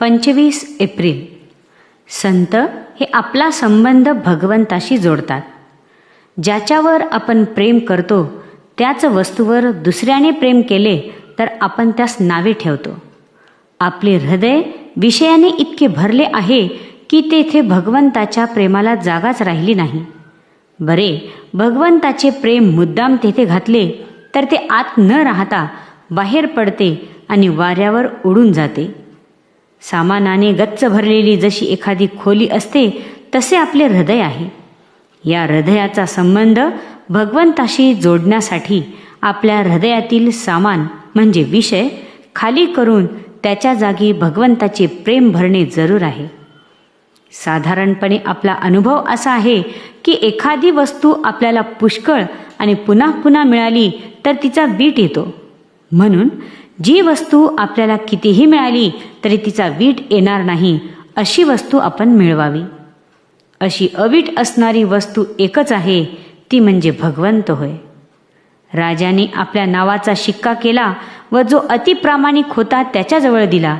पंचवीस एप्रिल. संत हे आपला संबंध भगवंताशी जोडतात. ज्याच्यावर आपण प्रेम करतो त्याच वस्तूवर दुसऱ्याने प्रेम केले तर आपण त्यास नावे ठेवतो. आपले हृदय विषयाने इतके भरले आहे की तेथे भगवंताच्या प्रेमाला जागाच राहिली नाही. बरे भगवंताचे प्रेम मुद्दाम तेथे घातले तर ते आत न राहता बाहेर पडते आणि वाऱ्यावर उडून जाते. सामानाने गच्च भरलेली जशी एखादी खोली असते तसे आपले हृदय आहे. या हृदयाचा संबंध भगवंताशी जोडण्यासाठी आपल्या हृदयातील सामान म्हणजे विषय खाली करून त्याच्या जागी भगवंताचे प्रेम भरणे जरूर आहे. साधारणपणे आपला अनुभव असा आहे की एखादी वस्तू आपल्याला पुष्कळ आणि पुन्हा पुन्हा मिळाली तर तिचा बीट येतो. म्हणून जी वस्तू आपल्याला कितीही मिळाली तरी तिचा वीट येणार नाही. अशी वस्तू आपण मिळवावी. अशी अवीट असणारी वस्तू एकच आहे ती म्हणजे भगवंत होय. राजाने आपल्या नावाचा शिक्का केला व जो अतिप्रामाणिक होता त्याच्याजवळ दिला.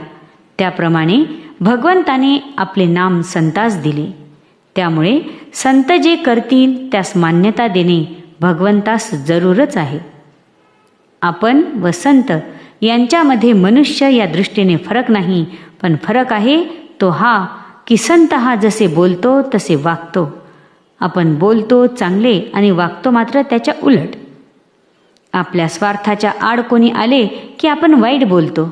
त्याप्रमाणे भगवंताने आपले नाम संतास दिले. त्यामुळे संत जे करतील त्यास मान्यता देणे भगवंतास जरूरच आहे. आपण व संत यांच्यामध्ये मनुष्य या दृष्टीने फरक नाही पण फरक आहे तो हा की संत हा जसे बोलतो तसे वागतो. आपण बोलतो चांगले आणि वागतो मात्र त्याच्या उलट. आपल्या स्वार्थाच्या आड कोणी आले की आपण वाईट बोलतो.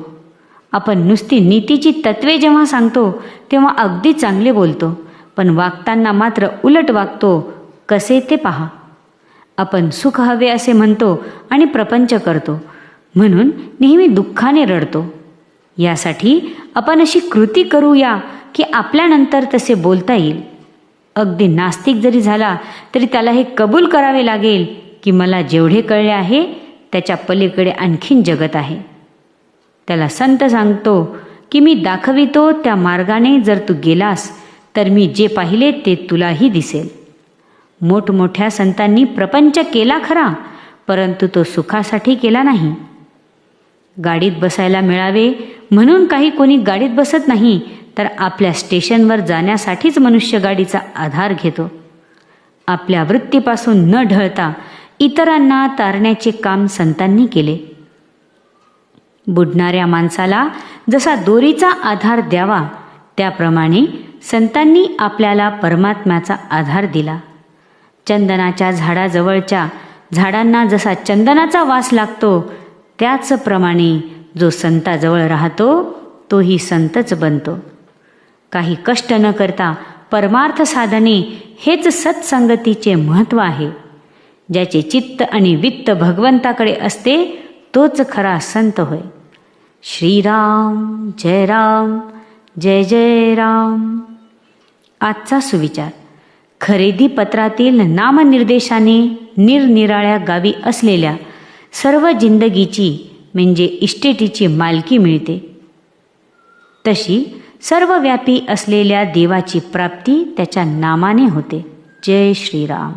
आपण नुसती नीतीची तत्वे जेव्हा सांगतो तेव्हा अगदी चांगले बोलतो पण वागताना मात्र उलट वागतो कसे ते पहा. आपण सुख हवे असे म्हणतो आणि प्रपंच करतो म्हणून नेहमी दुःखाने रडतो. यासाठी आपण अशी कृती करूया की आपल्यानंतर तसे बोलता येईल. अगदी नास्तिक जरी झाला तरी त्याला हे कबूल करावे लागेल की मला जेवढे कळले आहे त्याच्या पलीकडे आणखीन जगत आहे. त्याला संत सांगतो की मी दाखवितो त्या मार्गाने जर तू गेलास तर मी जे पाहिले ते तुलाही दिसेल. मोठमोठ्या संतांनी प्रपंच केला खरा परंतु तो सुखासाठी केला नाही. गाडीत बसायला मिळावे? म्हणून काही कोणी गाडीत बसत नाही तर आपल्या स्टेशनवर जाण्यासाठीच मनुष्य गाडीचा आधार घेतो. आपल्या वृत्तीपासून न ढळता इतरांना तारण्याचे काम संतांनी केले. बुडणाऱ्या माणसाला जसा दोरीचा आधार द्यावा त्याप्रमाणे संतांनी आपल्याला परमात्म्याचा आधार दिला. चंदनाच्या झाडाजवळच्या झाडांना जसा चंदनाचा वास लागतो त्याचप्रमाणे जो संताजवळ राहतो तोही संतच बनतो. काही कष्ट न करता परमार्थ साधने हेच सत्संगतीचे महत्त्व आहे. ज्याचे चित्त आणि वित्त भगवंताकडे असते तोच खरा संत होय. श्रीराम जय राम जय जय राम. आजचा सुविचार. खरेदी पत्रातील नामनिर्देशाने निरनिराळ्या गावी असलेल्या सर्व जिंदगीची म्हणजे इस्टेटीची मालकी मिळते. तशी सर्वव्यापी असलेल्या देवाची प्राप्ती त्याच्या नामाने होते. जय श्रीराम.